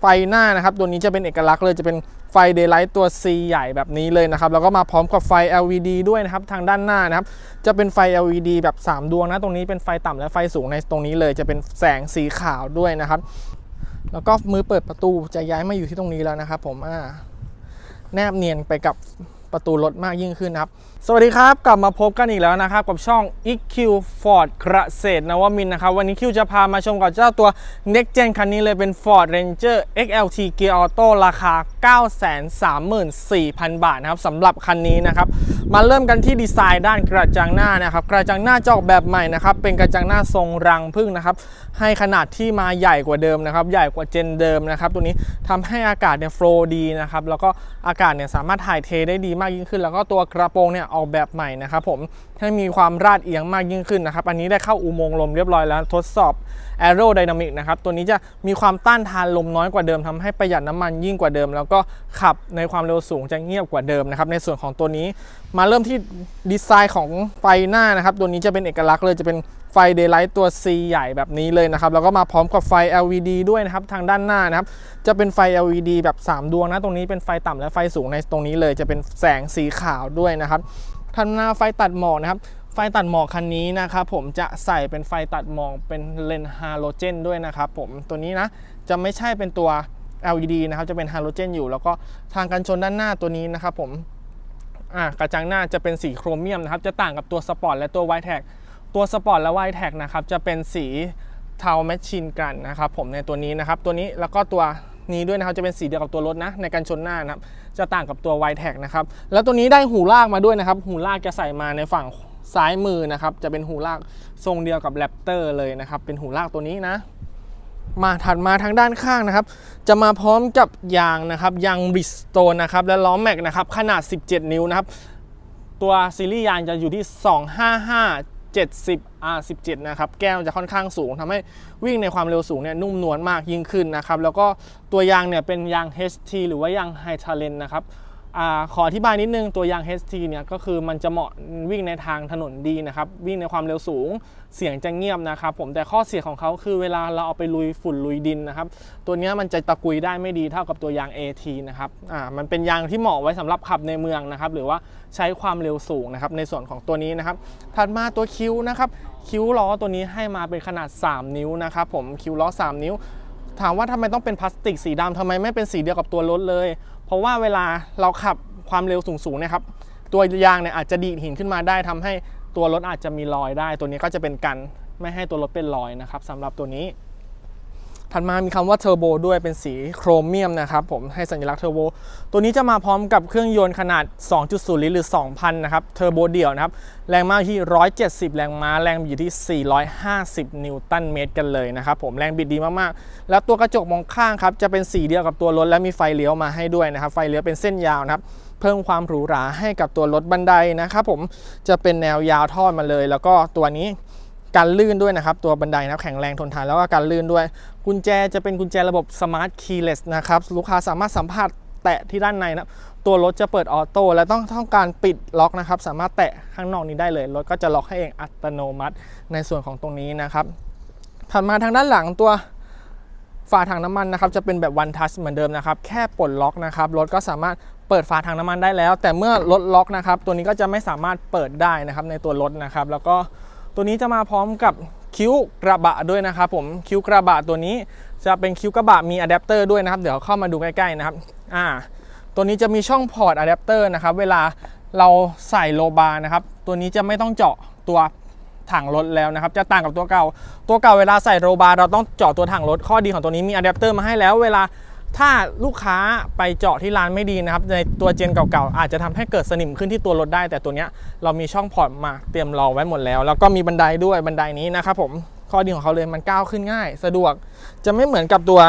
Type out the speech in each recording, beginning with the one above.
ไฟหน้านะครับ ตัวนี้จะเป็นเอกลักษณ์เลยจะเป็นไฟ Daylight ตัว C ใหญ่แบบนี้เลยนะครับ แล้วก็มาพร้อมกับไฟ LED ด้วยนะครับ ทางด้านหน้านะครับ จะเป็นไฟ LED แบบ 3 ดวงนะ ตรงนี้เป็นไฟต่ำและไฟสูงในตรงนี้เลย จะเป็นแสงสีขาวด้วยนะครับ แล้วก็มือเปิดประตูจะย้ายมาอยู่ที่ตรงนี้แล้วนะครับ ผมอ่าแนบเนียนไปกับประตูรถมากยิ่งขึ้นนะครับ สวัสดีครับ กลับมาพบกันอีกแล้วนะครับ กับช่อง EQ Ford เกษนวมินนะครับ วันนี้คิวจะพามาชมกับเจ้าตัว Next Gen คันนี้เลยเป็น Ford Ranger XLT Gear Auto ราคา 934,000 บาทนะครับสำหรับคันนี้นะครับ มาเริ่มกันที่ดีไซน์ด้านกระจังหน้านะครับ กระจังหน้าจะอกแบบใหม่นะครับ เป็นกระจังหน้าทรงรังผึ้งนะครับ ให้ขนาดที่มาใหญ่กว่าเดิมนะครับ ใหญ่กว่าเจนเดิมนะครับ ตัวนี้ทำให้อากาศเนี่ยโฟลว์ดีนะครับ แล้วก็อากาศเนี่ยสามารถถ่ายเทได้ดีมากยิ่งขึ้น แล้วก็ตัวกระโปรงเนี่ยออกแบบใหม่นะครับผมให้มีความราดเอียงมากยิ่งขึ้นนะครับ อันนี้ได้เข้าอุโมงค์ลมเรียบร้อยแล้วทดสอบ Aerodynamic นะครับตัวนี้จะมีความต้านทานลมน้อยกว่าเดิมทำให้ประหยัดน้ำมันยิ่งกว่าเดิม แล้วก็ขับในความเร็วสูงจะเงียบกว่าเดิมนะครับในส่วนของตัวนี้มาเริ่มที่ดีไซน์ของไฟหน้านะครับตัวนี้จะเป็นเอกลักษณ์เลยจะเป็นไฟ Daylight ตัว C ใหญ่แบบนี้เลยนะครับแล้วก็มาพร้อมกับไฟ LED ด้วยนะครับทางด้านหน้านะครับจะเป็นไฟ LED แบบ 3 ดวงนะตรงนี้เป็นไฟต่ำและไฟสูงในตรงนี้เลยจะเป็นแสงสีขาวด้วยนะครับ ทันหน้าไฟตัดหมอกนะครับ ไฟตัดหมอกคันนี้นะครับผมจะใส่เป็นไฟตัดหมอกเป็นเลนฮาโลเจนด้วยนะครับผมตัวนี้นะจะไม่ใช่เป็นตัว LED นะครับจะเป็นฮาโลเจนอยู่ แล้วก็ทางกันชนด้านหน้าตัวนี้นะครับผมกระจังหน้าจะเป็นสีโครเมียมนะครับจะต่างกับตัวสปอร์ตและตัวไวแท็กตัวสปอร์ตและไวแท็กนะครับจะเป็นสีเทาแมชชีนกันนะครับผมในตัวนี้นะครับตัวนี้แล้วก็ตัว นี้ด้วยนะครับจะเป็นสีเดียวกับตัวรถนะ ในกันชนหน้านะครับจะต่างกับตัวไวแท็กนะครับแล้วตัวนี้ได้หูลากมาด้วยนะครับ หูลากจะใส่มาในฝั่งซ้ายมือนะครับจะเป็นหูลากทรงเดียวกับแรปเตอร์เลยนะครับเป็นหูลากตัวนี้นะ มาถัดมาทางด้านข้างนะครับ จะมาพร้อมกับยางนะครับยางบริสโตนนะครับและล้อแม็กนะครับขนาด 17 นิ้วนะครับตัวซีรีส์ยางจะอยู่ที่ 255 70 R17 นะครับ แก้วจะค่อนข้างสูงทำให้วิ่งในความเร็วสูงเนี่ยนุ่มนวลมากยิ่งขึ้นนะครับ แล้วก็ตัวยางเนี่ยเป็นยาง HT หรือว่ายาง High Talent นะครับ ขออธิบายนิดนึงตัวยาง HT เนี่ยก็คือมันจะเหมาะวิ่งในทางถนนดีนะครับวิ่งในความเร็วสูงเสียงจะเงียบนะครับผมแต่ข้อเสียของเขาคือเวลาเราเอาไปลุยฝุ่นลุยดินนะครับตัวนี้มันจะตะกุยได้ไม่ดีเท่ากับตัวยาง AT นะครับอ่ามันเป็นยางที่เหมาะไว้สำหรับขับในเมืองนะครับหรือว่าใช้ความเร็วสูงนะครับในส่วนของตัวนี้นะครับถัดมาตัวคิ้วนะครับคิ้วล้อตัวนี้ให้มาเป็นขนาด 3 นิ้วนะครับผมคิ้วล้อ 3 นิ้ว ถามว่าทำไมต้องเป็นพลาสติกสีดำทำไมไม่เป็นสีเดียวกับตัวรถเลย เพราะว่าเวลาเราขับความเร็วสูงๆเนะครับ ตัวยางเนี่ยอาจจะดีดหินขึ้นมาได้ทำให้ตัวรถอาจจะมีรอยได้ ตัวนี้ก็จะเป็นกันไม่ให้ตัวรถเป็นรอยนะครับสำหรับตัวนี้ ถัดมามีคำว่าเทอร์โบด้วยเป็นสีโครเมียมนะครับผมให้สัญลักษณ์เทอร์โบตัวนี้จะมาพร้อมกับเครื่องยนต์ขนาด 2.0 ลิตรหรือ 2,000 นะครับเทอร์โบเดี่ยวนะครับ แรงม้าที่ 170 แรงม้าแรงบิดอยู่ที่ 450 นิวตันเมตรกันเลยนะครับผมแรงบิดดีมากๆ แล้วตัวกระจกมองข้างครับจะเป็นสีเดียวกับตัวรถและมีไฟเลี้ยวมาให้ด้วยนะครับ ไฟเลี้ยวเป็นเส้นยาวนะครับเพิ่มความหรูหราให้กับตัวรถบันไดนะครับผมจะเป็นแนวยาวทอดมาเลย แล้วก็ตัวนี้ การลื่นด้วยนะครับ ตัวบันไดนะครับแข็งแรงทนทานแล้วก็การลื่นด้วย กุญแจจะเป็นกุญแจระบบ Smart Keyless นะครับลูกค้าสามารถสัมผัสแตะที่ด้านในนะตัวรถจะเปิดออโต้และต้องต้องการปิดล็อกนะครับ สามารถแตะข้างนอกนี้ได้เลยรถก็จะล็อกให้เองอัตโนมัติในส่วนของตรงนี้นะครับถัดมาทางด้านหลังตัวฝาถังน้ำมันนะครับจะเป็นแบบ one touch เหมือนเดิมนะครับแค่ปลดล็อกนะครับรถก็สามารถเปิดฝาถังน้ำมันได้แล้ว แต่เมื่อรถล็อกนะครับ ตัวนี้ก็จะไม่สามารถเปิดได้นะครับในตัวรถนะครับ แล้วก็ ตัวนี้จะมาพร้อมกับคิ้วกระบะด้วยนะครับผมคิ้วกระบะตัวนี้จะเป็นคิ้วกระบะมีอะแดปเตอร์ด้วยนะครับ เดี๋ยวเข้ามาดูใกล้ๆนะครับอ่าตัวนี้จะมีช่องพอร์ตอะแดปเตอร์นะครับ เวลาเราใส่โลบาร์นะครับ ตัวนี้จะไม่ต้องเจาะตัวถังรถแล้วนะครับ จะต่างกับตัวเก่า ตัวเก่าเวลาใส่โรบาร์เราต้องเจาะตัวถังรถข้อดีของตัวนี้มีอะแดปเตอร์มาให้แล้ว เวลา ถ้าลูกค้าไปเจาะที่ร้านไม่ดีนะครับ ในตัวเจนเก่าๆ อาจจะทำให้เกิดสนิมขึ้นที่ตัวรถได้ แต่ตัวเนี้ยเรามีช่องพอร์ตมาเตรียมรอไว้หมดแล้ว แล้วก็มีบันไดด้วยบันไดนี้นะครับผมข้อดีของเขาเลยมันก้าวขึ้นง่าย สะดวกจะไม่เหมือนกับตัว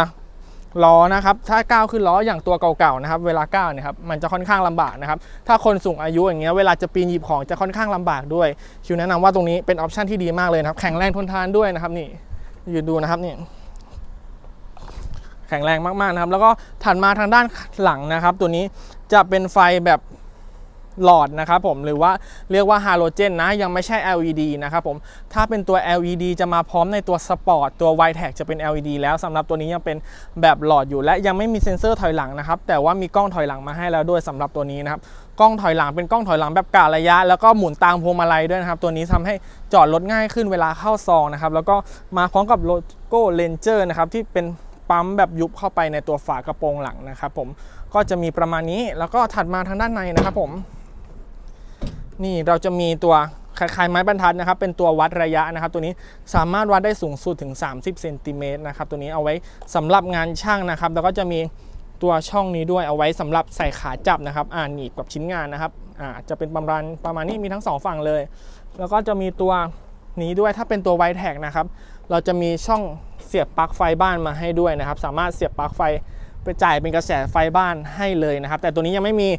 ล้อนะครับ ถ้าก้าวขึ้นล้ออย่างตัวเก่าๆนะครับ เวลาก้าวเนี่ยครับ มันจะค่อนข้างลำบากนะครับ ถ้าคนสูงอายุอย่างเงี้ย เวลาจะปีนหยิบของจะค่อนข้างลำบากด้วย คิวแนะนำว่าตรงนี้เป็นออปชันที่ดีมากเลยนะครับ แข็งแรงทนทานด้วยนะครับนี่ ยืนดูนะครับนี่ แข็งแรงมากๆนะครับ แล้วก็ถัดมาทางด้านหลังนะครับ ตัวนี้จะเป็นไฟแบบหลอดนะครับผมหรือว่าเรียกว่าฮาโลเจนนะยังไม่ใช่ LED นะครับผมถ้าเป็นตัว LED จะมาพร้อมในตัวสปอร์ตตัว y t e c จะเป็น LED แล้วสำหรับตัวนี้ยังเป็นแบบหลอดอยู่ และยังไม่มีเซ็นเซอร์ถอยหลังนะครับ แต่ว่ามีกล้องถอยหลังมาให้แล้วด้วยสำหรับตัวนี้นะครับกล้องถอยหลังเป็นกล้องถอยหลังแบบกะระยะ แล้วก็หมุนตามพวงมาลัยด้วยนะครับ ตัวนี้ทำให้จอดรถง่ายขึ้นเวลาเข้าซองนะครับแล้วก็มาพร้อมกับโลโก้เลนเจอร์นะครับที่เป็น ปั๊มแบบยุบเข้าไปในตัวฝากระโปรงหลังนะครับผมก็จะมีประมาณนี้แล้วก็ถัดมาทางด้านในนะครับผม นี่เราจะมีตัวคล้ายๆไม้บรรทัดนะครับ เป็นตัววัดระยะนะครับ ตัวนี้สามารถวัดได้สูงสุดถึง 30เซนติเมตรนะครับตัวนี้เอาไว้สำหรับงานช่างนะครับ แล้วก็จะมีตัวช่องนี้ด้วยเอาไว้สำหรับใส่ขาจับนะครับ อ่าหนีบกับชิ้นงานนะครับอ่าจะเป็นประมาณประมาณนี้มีทั้งสองฝั่งเลย แล้วก็จะมีตัวนี้ด้วยถ้าเป็นตัวไวแท็กนะครับ เราจะมีช่องเสียบปลั๊กไฟบ้านมาให้ด้วยนะครับ สามารถเสียบปลั๊กไฟไปจ่ายเป็นกระแสไฟบ้านให้เลยนะครับ แต่ตัวนี้ยังไม่มี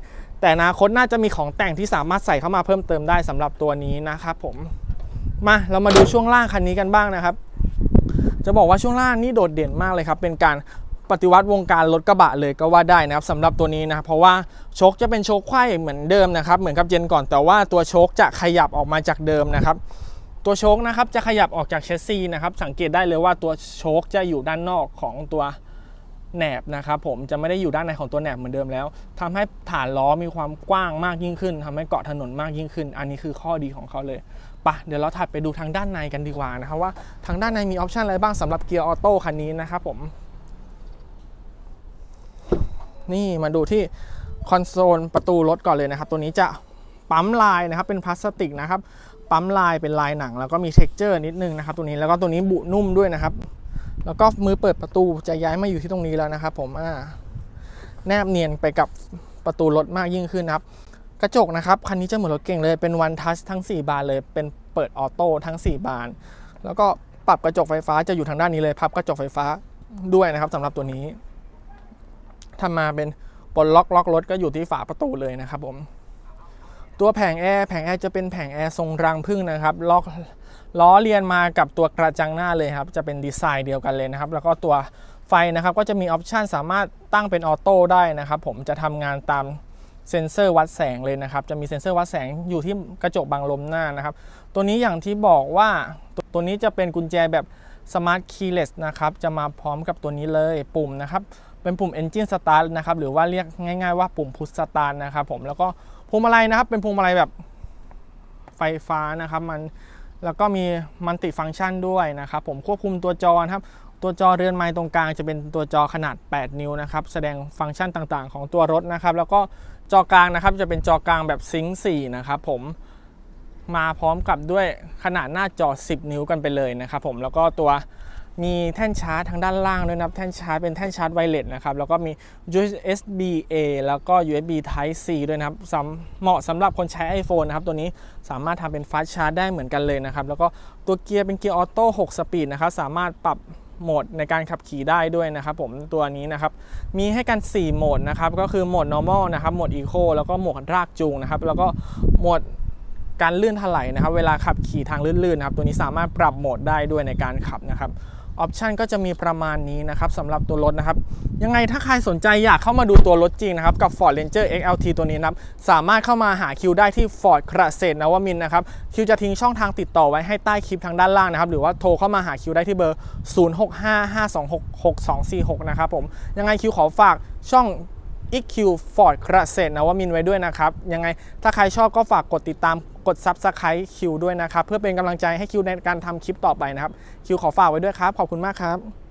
แต่อนาคตน่าจะมีของแต่งที่สามารถใส่เข้ามาเพิ่มเติมได้สำหรับตัวนี้นะครับผมมาเรามาดูช่วงล่างคันนี้กันบ้างนะครับ จะบอกว่าช่วงล่างนี่โดดเด่นมากเลยครับ เป็นการปฏิวัติวงการรถกระบะเลยก็ว่าได้นะครับสำหรับตัวนี้นะครับเพราะว่าโชคจะเป็นโชคไขว้เหมือนเดิมนะครับ เหมือนกับเจนก่อนแต่ว่าตัวโชคจะขยับออกมาจากเดิมนะครับ ตัวโชคนะครับจะขยับออกจากเชสซีนะครับสังเกตได้เลยว่าตัวโชคจะอยู่ด้านนอกของตัวแหนบนะครับผมจะไม่ได้อยู่ด้านในของตัวแหนบเหมือนเดิมแล้วทำให้ฐานล้อมีความกว้างมากยิ่งขึ้นทำให้เกาะถนนมากยิ่งขึ้น อันนี้คือข้อดีของเขาเลยปะเดี๋ยวเราถัดไปดูทางด้านในกันดีกว่านะครับว่าทางด้านในมีออปชันอะไรบ้างสำหรับเกียร์ออโต้คันนี้นะครับผมนี่มาดูที่คอนโซลประตูรถก่อนเลยนะครับ ตัวนี้จะปั๊มลายนะครับเป็นพลาสติกนะครับ ปั๊มลายเป็นลายหนัง แล้วก็มีเท็กเจอร์นิดนึงนะครับตัวนี้แล้วก็ตัวนี้บุนุ่มด้วยนะครับ แล้วก็มือเปิดประตูจะย้ายมาอยู่ที่ตรงนี้แล้วนะครับ ผมอ่าแนบเนียนไปกับประตูรถมากยิ่งขึ้นครับ กระจกนะครับคันนี้จะเหมือนรถเก่งเลยเป็นวันทัชทั้ง 4 บานเลยเป็นเปิดออโต้ทั้ง 4 บาน แล้วก็ปรับกระจกไฟฟ้าจะอยู่ทางด้านนี้เลยพับกระจกไฟฟ้าด้วยนะครับสำหรับตัวนี้ถ้ามาเป็นปลดล็อกล็อกรถก็อยู่ที่ฝาประตูเลยนะครับผม ตัวแผงแอร์แผงแอร์จะเป็นแผงแอร์ทรงรังพึ่งนะครับล็อกล้อเลียนมากับตัวกระจังหน้าเลยครับ จะเป็นดีไซน์เดียวกันเลยนะครับ แล้วก็ตัวไฟนะครับก็จะมีออปชันสามารถตั้งเป็นออโต้ได้นะครับ ผมจะทำงานตามเซ็นเซอร์วัดแสงเลยนะครับ จะมีเซ็นเซอร์วัดแสงอยู่ที่กระจกบังลมหน้านะครับ ตัวนี้อย่างที่บอกว่าตัวตัวนี้จะเป็นกุญแจแบบ Smart Keyless นะครับ จะมาพร้อมกับตัวนี้เลยปุ่มนะครับ เป็นปุ่ม Engine Start นะครับ หรือว่าเรียกง่าย ๆว่าปุ่ม Push Start นะครับผมแล้วก็ พวงมาลัยนะครับ เป็นพวงมาลัยแบบไฟฟ้านะครับ มันแล้วก็มีมัลติฟังก์ชันด้วยนะครับ ผมควบคุมตัวจอครับ ตัวจอเรือนไม้ตรงกลางจะเป็นตัวจอขนาด 8 นิ้วนะครับ แสดงฟังก์ชันต่างๆ ของตัวรถนะครับ แล้วก็จอกลางนะครับ จะเป็นจอกลางแบบซิงค์4นะครับผมมาพร้อมกับด้วยขนาดหน้าจอ 10 นิ้วกันไปเลยนะครับผมแล้วก็ตัว มีแท่นชาร์จทางด้านล่างด้วยนะครับ แท่นชาร์จเป็นแท่นชาร์จไวเลสนะครับ แล้วก็มี USB A แล้วก็ USB Type C ด้วยนะครับเหมาะสำหรับคนใช้ iPhone นะครับ ตัวนี้สามารถทำเป็นฟาสชาร์จได้เหมือนกันเลยนะครับ แล้วก็ตัวเกียร์เป็นเกียร์ออโต้ 6 สปีดนะครับ สามารถปรับโหมดในการขับขี่ได้ด้วยนะครับผมตัวนี้นะครับ มีให้กัน 4 โหมดนะครับ ก็คือโหมด normal นะครับ โหมด eco แล้วก็โหมดรากจูงนะครับ แล้วก็โหมดการลื่นถลายนะครับ เวลาขับขี่ทางลื่นๆนะครับ ตัวนี้สามารถปรับโหมดได้ด้วยในการขับนะครับ ออปชันก็จะมีประมาณนี้นะครับสำหรับตัวรถนะครับ ยังไงถ้าใครสนใจอยากเข้ามาดูตัวรถจริงนะครับ กับ Ford Ranger XLT ตัวนี้นะครับ สามารถเข้ามาหาคิวได้ที่ Ford เกษตรนวมินนะครับ คิวจะทิ้งช่องทางติดต่อไว้ให้ใต้คลิปทางด้านล่างนะครับ หรือว่าโทรเข้ามาหาคิวได้ที่เบอร์ 0655266246 นะครับผมยังไงคิวขอฝากช่อง EQ Ford เกษตรนวมินไว้ด้วยนะครับยังไงถ้าใครชอบก็ฝากกดติดตาม กด Subscribe คิวด้วยนะครับ เพื่อเป็นกำลังใจให้คิวในการทำคลิปต่อไปนะครับ คิวขอฝากไว้ด้วยครับ ขอบคุณมากครับ